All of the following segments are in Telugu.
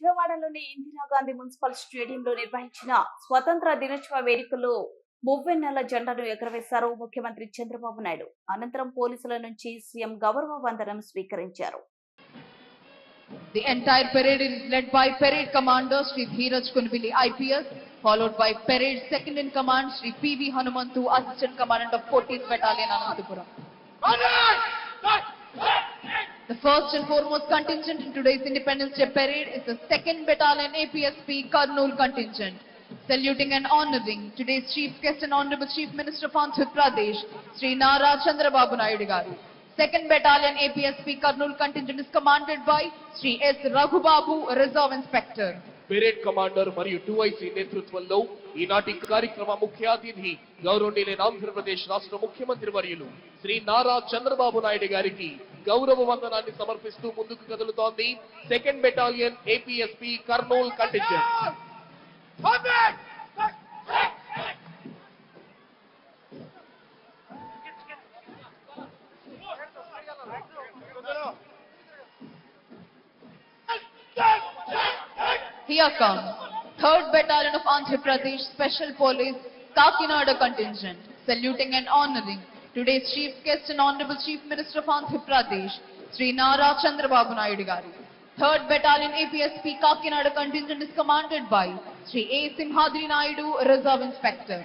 విజయవాడలోని ఇందిరాగాంధీ మున్సిపల్ స్టేడియంలో నిర్వహించిన స్వతంత్ర దినోత్సవ వేడుకల్లో మువ్వెన్నెల జెండాను ఎగరవేశారు ముఖ్యమంత్రి చంద్రబాబు నాయుడు అనంతరం పోలీసుల నుంచి సీఎం గౌరవ వందనం స్వీకరించారు The entire parade is led by Parade Commander Sri Dheeraj Kunvili IPS, followed by Parade Second in Command Sri P.V. Hanumantu, Assistant Commandant of 14th Battalion, Anantapuram. The first and foremost contingent in today's Independence Day Parade is the 2nd Battalion APSP Karnool contingent. Saluting and honoring today's Chief Guest and Honorable Chief Minister of Andhra Pradesh, Sri Nara Chandrababu Naidu Garu. 2nd Battalion APSP Karnool contingent is commanded by Sri S. Raghubabu, Reserve Inspector. Parade commander మరియు టూఐసీ నేతృత్వంలో ఈనాటి కార్యక్రమ ముఖ్య అతిథి గౌరవనీయులైన ఆంధ్రప్రదేశ్ రాష్ట్ర ముఖ్యమంత్రి వర్యులు శ్రీ నారా చంద్రబాబు నాయుడు గారికి గౌరవ వందనాన్ని సమర్పిస్తూ ముందుకు కదులుతోంది. Second battalion APSP Kurnool contingent Here come 3rd Battalion of Andhra Pradesh Special Police Kakinada Contingent, saluting and honoring today's Chief Guest and Honorable Chief Minister of Andhra Pradesh, Sri Nara Chandrababu Naidu 3rd Battalion APSP Kakinada Contingent is commanded by Sri A. Simhadri Naidu, Reserve Inspector.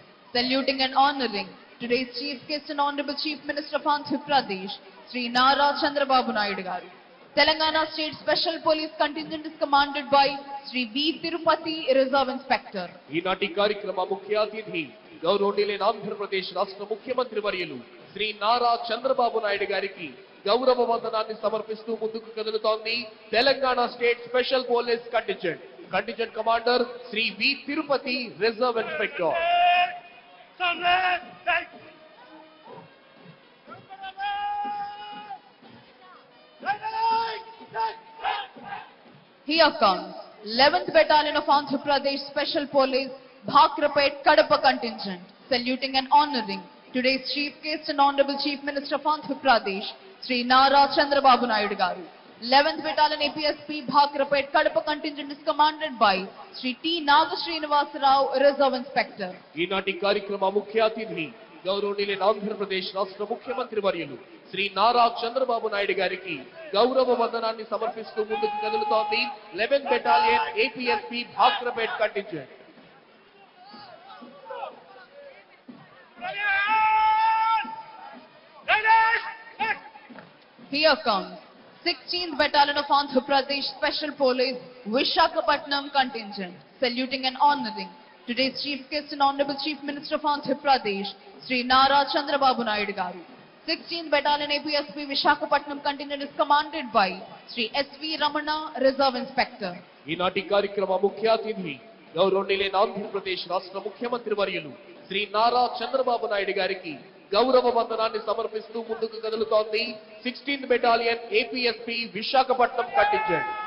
saluting and honoring today's Chief Guest and Honorable Chief Minister of Andhra Pradesh, Sri Nara Chandrababu Naidu Garu. Telangana State Special Police Contingent is commanded by Sri V. Tirupati, Reserve Inspector. ఈనాటి కార్యక్రమ ముఖ్య అతిథి గౌరవనీయులైన ఆంధ్రప్రదేశ్ రాష్ట్ర ముఖ్యమంత్రి వర్యులు శ్రీ నారా చంద్రబాబు నాయుడు గారికి గౌరవ వందనాన్ని సమర్పిస్తూ ముందుకు కదులుతోంది Telangana state special police contingent contingent commander Shri V Tirupati reserve inspector Here comes 11th Battalion of Andhra Pradesh Special Police Bhakrapet Kadapa contingent, saluting and honoring today's Chief Guest and Honorable Chief Minister of Andhra Pradesh, Sri Nara Chandrababu Naidu Garu. 11th Battalion APSP Bhakrapet Kadapa contingent is commanded by Sri T. Nagasrinivas Rao, Reserve Inspector. ఈనాటి కార్యక్రమ ముఖ్య అతిథి గౌరవనీయులైన ఆంధ్రప్రదేశ్ రాష్ట్ర ముఖ్యమంత్రి వర్యులు శ్రీ నారా చంద్రబాబు నాయుడు గారికి గౌరవ వందనాన్ని సమర్పిస్తూ ముందుకు కదులుతోంది eleven battalion APSP Bhakrapet contingent Here comes 16th Battalion of Andhra Pradesh Special Police Vishakhapatnam contingent, saluting and honoring today's Chief Guest and Honorable Chief Minister of Andhra Pradesh, Sri Nara Chandrababu Naidu Garu. 16th Battalion APSP Vishakhapatnam contingent is commanded by Sri S.V. Ramana, Reserve Inspector. ఈనాటి కార్యక్రమ ముఖ్య అతిథి గౌరవనీయులైన ఆంధ్రప్రదేశ్ రాష్ట్ర ముఖ్యమంత్రి వర్యులు శ్రీ నారా చంద్రబాబు నాయుడు గారికి గౌరవ వందనాన్ని సమర్పిస్తూ ముందుకు కదులుతోంది. Sixteenth battalion APSP Visakhapatnam కట్టించండి